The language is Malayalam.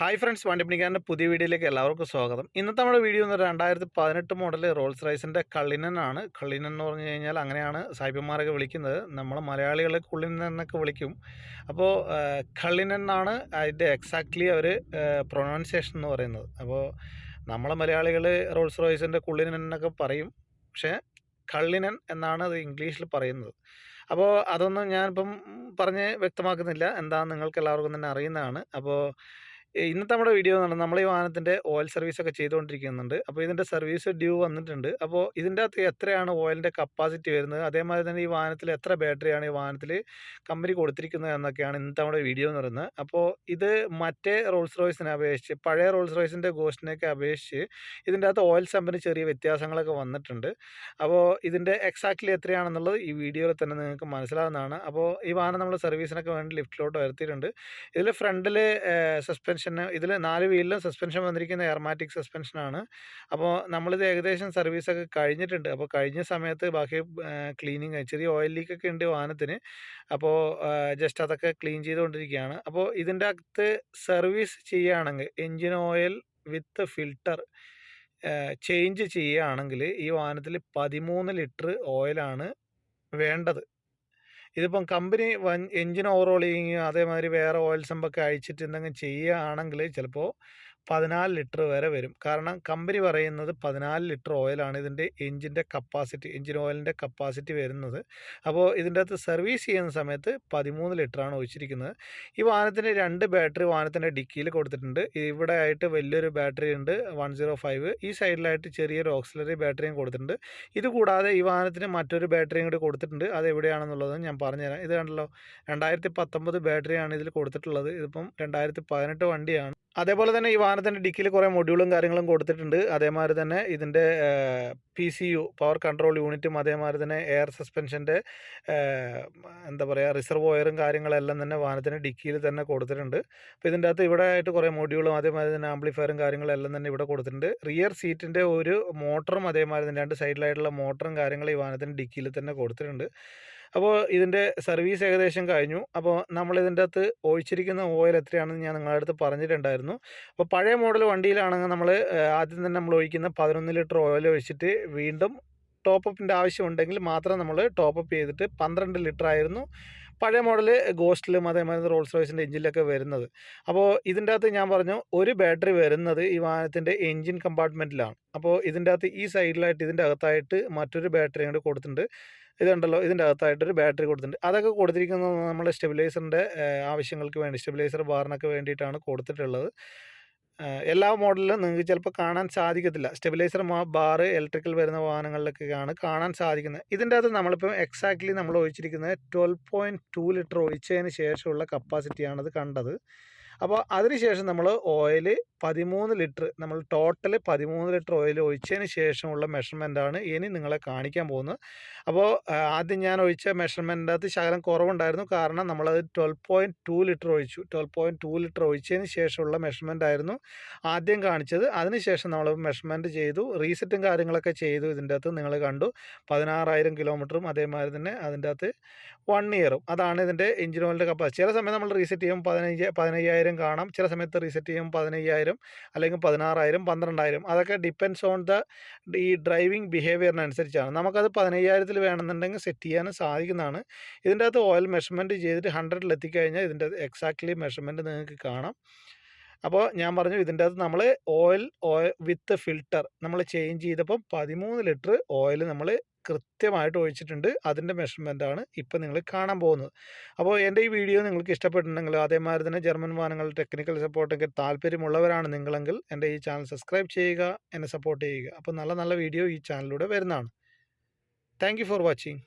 ഹായ് ഫ്രണ്ട്സ് വണ്ടിപ്പണിക്കാരന്റെ പുതിയ വീഡിയോയിലേക്ക് എല്ലാവർക്കും സ്വാഗതം. ഇന്നത്തെ നമ്മുടെ വീഡിയോ എന്ന് രണ്ടായിരത്തി പതിനെട്ട് മോഡൽ റോൾസ് റൈസിന്റെ കള്ളിനനാണ്. കള്ളിനൻ എന്ന് പറഞ്ഞു കഴിഞ്ഞാൽ അങ്ങനെയാണ് സായിപ്പന്മാരൊക്കെ വിളിക്കുന്നത്. നമ്മൾ മലയാളികളെ കുള്ളിനൻ എന്നൊക്കെ വിളിക്കും അപ്പോൾ കള്ളിനൻ എന്നാണ് അതിന്റെ എക്സാക്ട്ലി അവർ പ്രൊനൗൺസിയേഷൻ എന്ന് പറയുന്നത്. അപ്പോൾ നമ്മൾ മലയാളികൾ റോൾസ് റോയ്സിന്റെ കുള്ളിനൻ എന്നൊക്കെ പറയും. പക്ഷേ കള്ളിനൻ എന്നാണ് അത് ഇംഗ്ലീഷിൽ പറയുന്നത്. അപ്പോൾ അതൊന്നും ഞാനിപ്പം പറഞ്ഞ് വ്യക്തമാക്കുന്നില്ല. എന്താണെന്ന് നിങ്ങൾക്ക് എല്ലാവർക്കും തന്നെ അറിയുന്നതാണ്. അപ്പോൾ ഇന്നത്തെ നമ്മുടെ വീഡിയോ എന്ന് പറഞ്ഞാൽ നമ്മൾ ഈ വാഹനത്തിന്റെ ഓയിൽ സർവീസ് ഒക്കെ ചെയ്തുകൊണ്ടിരിക്കുന്നുണ്ട്. അപ്പോൾ ഇതിന്റെ സർവീസ് ഡ്യൂ വന്നിട്ടുണ്ട്. അപ്പോൾ ഇതിന്റെ അകത്ത് എത്രയാണ് ഓയിലിന്റെ കപ്പാസിറ്റി വരുന്നത്? അതേമാതിരി തന്നെ ഈ വാഹനത്തിൽ എത്ര ബാറ്ററിയാണ് ഈ വാഹനത്തിൽ കമ്പനി കൊടുത്തിരിക്കുന്നത് എന്നൊക്കെയാണ് ഇന്നത്തെ നമ്മുടെ വീഡിയോ എന്ന് പറയുന്നത്. അപ്പോൾ ഇത് മറ്റേ റോൾസ് റോയ്സിനെ അപേക്ഷിച്ച് പഴയ റോൾസ് റോയ്സിന്റെ ഗോസ്റ്റിനെയൊക്കെ അപേക്ഷിച്ച് ഇതിന്റെ അകത്ത് ഓയിൽ സംബന്ധിച്ച് ചെറിയ വ്യത്യാസങ്ങളൊക്കെ വന്നിട്ടുണ്ട്. അപ്പോൾ ഇതിന്റെ എക്സാക്ട്ലി എത്രയാണെന്നുള്ളത് ഈ വീഡിയോയിൽ തന്നെ നിങ്ങൾക്ക് മനസ്സിലാവുന്നതാണ്. അപ്പോൾ ഈ വാഹനം നമ്മൾ സർവീസിനൊക്കെ വേണ്ടി ലിഫ്റ്റിലോട്ട് വരുത്തിയിട്ടുണ്ട്. ഇതിൽ ഫ്രണ്ടിൽ സസ്പെൻഷന് ഇതിൽ നാല് വീലിലും സസ്പെൻഷൻ വന്നിരിക്കുന്ന എയർമാറ്റിക് സസ്പെൻഷനാണ് അപ്പോൾ നമ്മളിത് ഏകദേശം സർവീസൊക്കെ കഴിഞ്ഞിട്ടുണ്ട്. അപ്പോൾ കഴിഞ്ഞ സമയത്ത് ബാക്കി ക്ലീനിങ് ചെറിയ ഓയിൽ ലീക്കൊക്കെ ഉണ്ട് വാഹനത്തിന്. അപ്പോൾ ജസ്റ്റ് അതൊക്കെ ക്ലീൻ ചെയ്തുകൊണ്ടിരിക്കുകയാണ്. അപ്പോൾ ഇതിന്റെ അകത്ത് സർവീസ് ചെയ്യുകയാണെങ്കിൽ engine oil with filter change ചെയ്യുകയാണെങ്കിൽ ഈ വാഹനത്തിൽ പതിമൂന്ന് ലിറ്റർ ഓയിലാണ് വേണ്ടത്. ഇതിപ്പം കമ്പനി എൻജിൻ ഓവറോളിങ് അതേമാതിരി വേറെ ഓയിൽ സമ്പൊക്കെ അഴിച്ചിട്ട് എന്തെങ്കിലും ചെയ്യുകയാണെങ്കിൽ ചിലപ്പോൾ പതിനാല് ലിറ്റർ വരെ വരും. കാരണം കമ്പനി പറയുന്നത് പതിനാല് ലിറ്റർ ഓയിലാണ് ഇതിന്റെ എൻജിന്റെ കപ്പാസിറ്റി എഞ്ചിൻ ഓയിലിന്റെ കപ്പാസിറ്റി വരുന്നത്. അപ്പോൾ ഇതിന്റെ അകത്ത് സർവീസ് ചെയ്യുന്ന സമയത്ത് പതിമൂന്ന് ലിറ്ററാണ് ഒഴിച്ചിരിക്കുന്നത്. ഈ വാഹനത്തിന് രണ്ട് ബാറ്ററി വാഹനത്തിന്റെ ഡിക്കിയിൽ കൊടുത്തിട്ടുണ്ട്. ഇവിടെ ആയിട്ട് വലിയൊരു ബാറ്ററി ഉണ്ട് വൺ സീറോ ഫൈവ്. ഈ സൈഡിലായിട്ട് ചെറിയൊരു ഓക്സിലറി ബാറ്ററിയും കൊടുത്തിട്ടുണ്ട്. ഇത് കൂടാതെ ഈ വാഹനത്തിന് മറ്റൊരു ബാറ്ററിയും കൂടി കൊടുത്തിട്ടുണ്ട്. അത് എവിടെയാണെന്നുള്ളത് ഞാൻ പറഞ്ഞുതരാം. ഇത് കണ്ടല്ലോ രണ്ടായിരത്തി പത്തൊമ്പത് ബാറ്ററിയാണ് ഇതിൽ കൊടുത്തിട്ടുള്ളത്. ഇതിപ്പം രണ്ടായിരത്തി പതിനെട്ട് വണ്ടിയാണ്. അതേപോലെ തന്നെ ഈ വാഹനത്തിന്റെ ഡിക്കിയിൽ കുറേ മൊഡ്യൂളും കാര്യങ്ങളും കൊടുത്തിട്ടുണ്ട്. അതേമാതിരി തന്നെ ഇതിന്റെ P C U power control യൂണിറ്റും അതേമാതിരി തന്നെ എയർ സസ്പെൻഷന്റെ എന്താ പറയുക റിസർവോയറും കാര്യങ്ങളെല്ലാം തന്നെ വാഹനത്തിന്റെ ഡിക്കിയിൽ തന്നെ കൊടുത്തിട്ടുണ്ട്. അപ്പോൾ ഇതിന്റെ അകത്ത് ഇവിടെ ആയിട്ട് കുറേ മൊഡ്യൂളും അതേമാതിരി തന്നെ ആംപ്ലിഫയറും കാര്യങ്ങളെല്ലാം തന്നെ ഇവിടെ കൊടുത്തിട്ടുണ്ട്. റിയർ സീറ്റിന്റെ ഒരു മോട്ടറും അതേമാതിരി തന്നെ രണ്ട് സൈഡിലായിട്ടുള്ള മോട്ടറും കാര്യങ്ങളും ഈ വാഹനത്തിന്റെ ഡിക്കിയിൽ തന്നെ കൊടുത്തിട്ടുണ്ട്. അപ്പോൾ ഇതിന്റെ സർവീസ് ഏകദേശം കഴിഞ്ഞു. അപ്പോൾ നമ്മൾ ഇതിന്റെ അകത്ത് ഒഴിച്ചിരിക്കുന്ന ഓയിൽ എത്രയാണെന്ന് ഞാൻ നിങ്ങളുടെ അടുത്ത് പറഞ്ഞിട്ടുണ്ടായിരുന്നു. അപ്പോൾ പഴയ മോഡൽ വണ്ടിയിലാണെങ്കിൽ നമ്മൾ ആദ്യം തന്നെ നമ്മൾ ഒഴിക്കുന്ന പതിനൊന്ന് ലിറ്റർ ഓയിൽ ഒഴിച്ചിട്ട് വീണ്ടും ടോപ്പ് ആവശ്യം ഉണ്ടെങ്കിൽ മാത്രം നമ്മൾ ടോപ്പ് അപ്പ് ചെയ്തിട്ട് പന്ത്രണ്ട് ലിറ്റർ ആയിരുന്നു പഴയ മോഡൽ ഗോസ്റ്റിലും അതേമാതിരി റോൾസ് റോയ്സിന്റെ എഞ്ചിനിലൊക്കെ വരുന്നത്. അപ്പോൾ ഇതിന്റെ അകത്ത് ഞാൻ പറഞ്ഞു ഒരു ബാറ്ററി വരുന്നത് ഈ വാഹനത്തിന്റെ എഞ്ചിൻ കമ്പാർട്ട്മെന്റിലാണ് അപ്പോൾ ഇതിന്റെ അകത്ത് ഈ സൈഡിലായിട്ട് ഇതിന്റെ അകത്തായിട്ട് മറ്റൊരു ബാറ്ററി കൂടി കൊടുത്തിട്ടുണ്ട്. ഇതുണ്ടല്ലോ ഇതിന്റെ അകത്തായിട്ടൊരു ബാറ്ററി കൊടുത്തിട്ടുണ്ട്. അതൊക്കെ കൊടുത്തിരിക്കുന്നത് നമ്മൾ സ്റ്റെബിലൈസറിന്റെ ആവശ്യങ്ങൾക്ക് വേണ്ടി സ്റ്റെബിലൈസർ ബാറിനൊക്കെ വേണ്ടിയിട്ടാണ് കൊടുത്തിട്ടുള്ളത്. എല്ലാ മോഡലിലും നിങ്ങൾക്ക് ചിലപ്പോൾ കാണാൻ സാധിക്കത്തില്ല. സ്റ്റെബിലൈസർ ബാർ ഇലക്ട്രിക്കൽ വരുന്ന വാഹനങ്ങളിലൊക്കെയാണ് കാണാൻ സാധിക്കുന്നത്. ഇതിന്റെ അകത്ത് നമ്മളിപ്പോൾ എക്സാക്ട്ലി നമ്മൾ ഒഴിച്ചിരിക്കുന്നത് ട്വൽവ് പോയിന്റ് ടു ലിറ്റർ ഒഴിച്ചതിന് ശേഷമുള്ള കപ്പാസിറ്റിയാണത് കണ്ടത്. അപ്പോൾ അതിനുശേഷം നമ്മൾ ഓയിൽ പതിമൂന്ന് ലിറ്റർ നമ്മൾ ടോട്ടൽ പതിമൂന്ന് ലിറ്റർ ഓയിൽ ഒഴിച്ചതിന് ശേഷമുള്ള മെഷർമെന്റാണ് ഇനി നിങ്ങളെ കാണിക്കാൻ പോകുന്നത്. അപ്പോൾ ആദ്യം ഞാൻ ഒഴിച്ച മെഷർമെന്റിന്റെ അകത്ത് ശകലം കുറവുണ്ടായിരുന്നു. കാരണം നമ്മളത് ട്വൽവ് പോയിന്റ് ടു ലിറ്റർ ഒഴിച്ചു. ട്വൽവ് പോയിന്റ് ടു ലിറ്റർ ഒഴിച്ചതിന് ശേഷമുള്ള മെഷർമെന്റ് ആയിരുന്നു ആദ്യം കാണിച്ചത്. അതിനുശേഷം നമ്മൾ മെഷർമെന്റ് ചെയ്തു. റീസെറ്റും കാര്യങ്ങളൊക്കെ ചെയ്തു. ഇതിന്റെ അകത്ത് നിങ്ങൾ കണ്ടു. പതിനാറായിരം കിലോമീറ്ററും അതേമാതിരി തന്നെ അതിന്റെ അകത്ത് വൺ ഇയറും അതാണ് ഇതിന്റെ എഞ്ചിൻ കപ്പാസിറ്റി ചില സമയം നമ്മൾ റീസെറ്റ് ചെയ്യുമ്പോൾ പതിനഞ്ച് പതിനയ്യായിരം കാണാം. ചില സമയത്ത് റീസെറ്റ് ചെയ്യും പതിനയ്യായിരം അല്ലെങ്കിൽ പതിനാറായിരം പന്ത്രണ്ടായിരം. അതൊക്കെ ഡിപ്പെൻസ് ഓൺ ദ ഈ ഡ്രൈവിംഗ് ബിഹേവിയറിനനുസരിച്ചാണ് നമുക്കത് പതിനയ്യായിരത്തിൽ വേണമെന്നുണ്ടെങ്കിൽ സെറ്റ് ചെയ്യാനും സാധിക്കുന്നതാണ്. ഇതിന്റെ അകത്ത് ഓയിൽ മെഷർമെന്റ് ചെയ്തിട്ട് ഹൺഡ്രഡിൽ എത്തിക്കഴിഞ്ഞാൽ ഇതിന്റെ എക്സാക്ട്ലി മെഷർമെന്റ് നിങ്ങൾക്ക് കാണാം. അപ്പോൾ ഞാൻ പറഞ്ഞു ഇതിന്റെ അകത്ത് നമ്മൾ ഓയിൽ ഓയിൽ വിത്ത് ഫിൽട്ടർ നമ്മൾ ചേഞ്ച് ചെയ്തപ്പോൾ പതിമൂന്ന് ലിറ്റർ ഓയിൽ നമ്മൾ കൃത്യമായിട്ട് ഒഴിച്ചിട്ടുണ്ട്. അതിന്റെ മെഷർമെന്റാണ് ഇപ്പം നിങ്ങൾ കാണാൻ പോകുന്നത്. അപ്പോൾ എന്റെ ഈ വീഡിയോ നിങ്ങൾക്ക് ഇഷ്ടപ്പെട്ടിട്ടുണ്ടെങ്കിൽ അതേമാതിരി തന്നെ ജർമ്മൻ വാഹനങ്ങൾ ടെക്നിക്കൽ സപ്പോർട്ടൊക്കെ താല്പര്യമുള്ളവരാണ് നിങ്ങളെങ്കിൽ എന്റെ ഈ ചാനൽ സബ്സ്ക്രൈബ് ചെയ്യുക എന്നെ സപ്പോർട്ട് ചെയ്യുക. അപ്പോൾ നല്ല നല്ല വീഡിയോ ഈ ചാനലിലൂടെ വരുന്നതാണ്. Thank for watching.